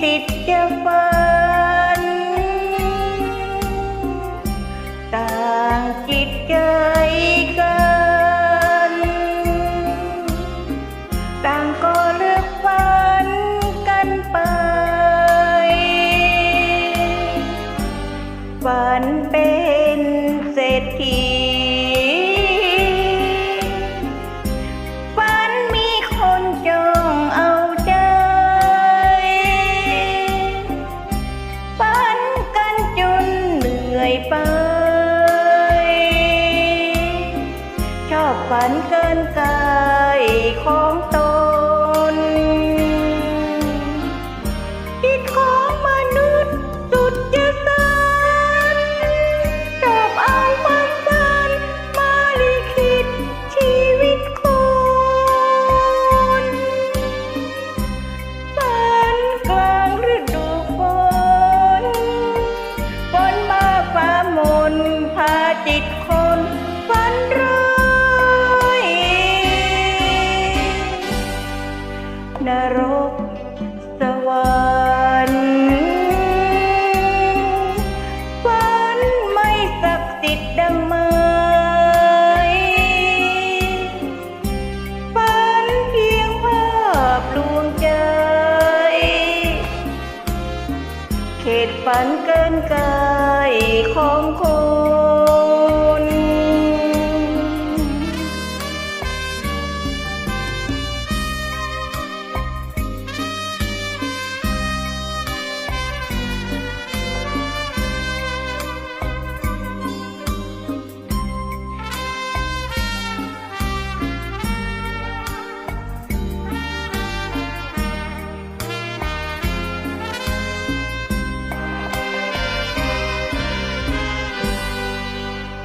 สิทธิ์จะฝัน ต่างจิตใจกัน ต่างก็เลือกฝันกันไป ฝันเป็นเศรษฐี ฝันเกินกายของตนจิตของมนุษย์สุดจะสันชอบเอาความฝันมาลิขิตชีวิตคนฝันกลางฤดูฝนฝนมาฟ้ามนพาจิตคนานเกินกายของคน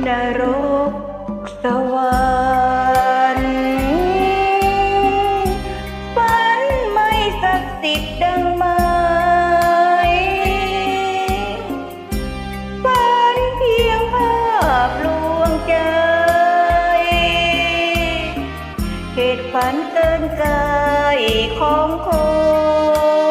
นรกสวรรค์ฝันไม่ศักดิ์สิทธิ์ดังไม้ฝันเพียงภาพลวงใจเขตฝันเกินกายของคน